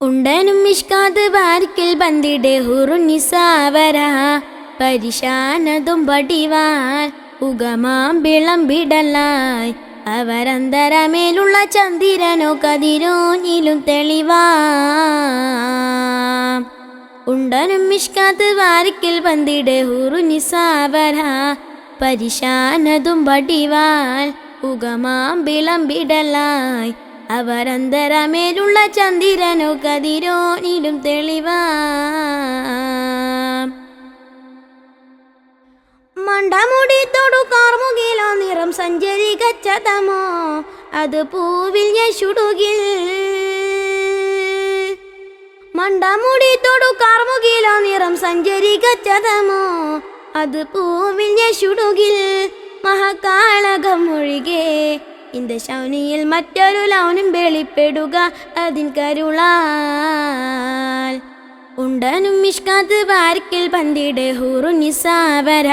ഉണ്ടനും മിഷ്കാത് വാരിക്കൽ ബന്ദിടെ ഹുറുനിസാവര. പരിശാനതും പടിവാൻ ഉഗമാം വിളമ്പിടലായി. അവരന്തരമേലുള്ള ചന്ദിരനോ കതിരോനിലും തെളിവാ. ഉണ്ടനും മിഷ്കാത്ത് വാരിക്കൽ ബന്ദിടെ ഹുറുനിസാവര. പരിശാനതും പടിവാൽ ഉഗമാം വിളമ്പിടലായി. അവരന്തരമേലുള്ള ചന്ദിരനോ കതിരോനിലും തെളിവാ. മണ്ടമുടി തൊടു കാർമുകിലോ നിറം സഞ്ചരികച്ചതമോ അത് പൂവിൽ യശുടുകിൽ മണ്ടമുടി തൊടു കാർമുകിലോ നിറം സഞ്ചരികച്ചതമോ അത് പൂവിൽ യശുടുകിൽ മഹാകാളകം ഒഴികെ ഇന്ത ശൗനിയിൽ മറ്റൊരു ലൗനും വെളിപ്പെടുക. അതിൻ കരുളാൽ ഉണ്ടനും മിഷ്കാത്ത് വാരിക്കൽ പന്തിടെ ഹുറുനിസാവര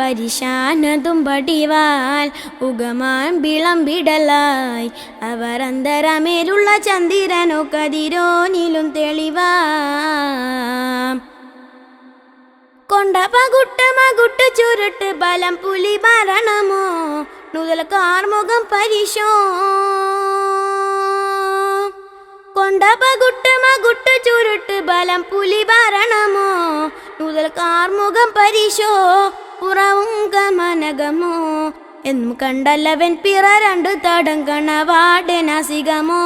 പരിശാനതും പടിവാൽ ഉഗമാൻ വിളമ്പിടലായി. അവർ അന്തരമേലുള്ള ചന്ദിരനോ കതിരോനിലും തെളിവാ. കൊണ്ട പകുട്ട മകുട്ട് ചുരുട്ട് ബലം പുലി ഭരണമോ നുതൽ കാർമുഖം പരിശോ? കൊണ്ട പകുട്ട മകുട്ട് ചുരുട്ട് ബലം പുലി ഭരണമോ നുതൽ കാർമുഖം പരിശോ? പുറവും ഗമനകമോ എന്നും കണ്ടല്ലവൻ പിറ രണ്ടു തടം കണവാടനാസികമോ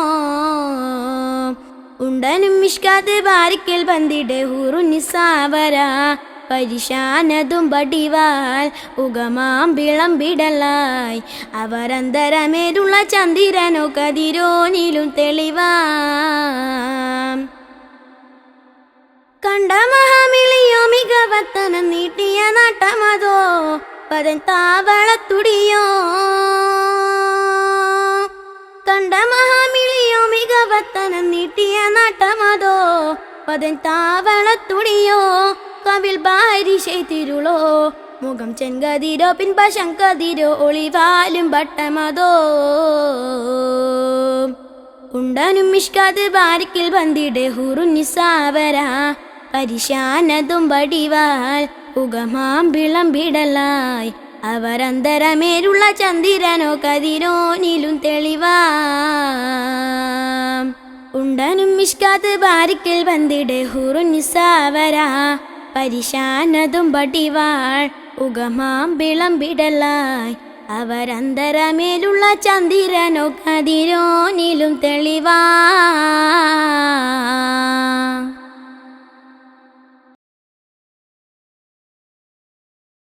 ഉണ്ടനും മിഷ്കാത്ത് ബാരിക്കൽ ബന്ദിടെ ഹുറുനിസാവര പരിശാനതും പടിവാൽ ഉഗമാം വിളമ്പിടലായി. അവരന്തരമേരുള്ള ചന്ദിരനോ കതിരോനിലും തെളിവാം. കണ്ട മഹാമിളിയോ മികവത്തനം നീട്ടിയ നാട്ടമതോ പതൻ താവളത്തുടിയോ കണ്ട മഹാമിളിയോ മികവത്തനം നീട്ടിയ നാട്ടമതോ പതൻ താവളത്തുടിയോ കവിൽ ബാരിശേ തിരുളോ മുഖം ചെങ്കതിരോ പിൻപശങ്കതിരോ ഒളിവാലും വട്ടമതോ? ഉണ്ടനും മിഷ്കാത് ബാരിക്കിൽ ഹുറു ഹുറുനിസാവര പരിശാനതും വടിവാൽ ഉഗമാം വിടലായി ചന്ദിരനോ കതിരോനിലും തെളിവാ. ഉണ്ടനും മിഷ്കാത് ബാരിക്കിൽ ബന്തിടെ ഹുറുനിസാവര പരിശാനതും പടിവാൾ ഉഗമാമ്പിളമ്പിടലായി അവരന്തരമേലുള്ള ചന്ദ്രനോ കതിരോനിലും തെളിവാ.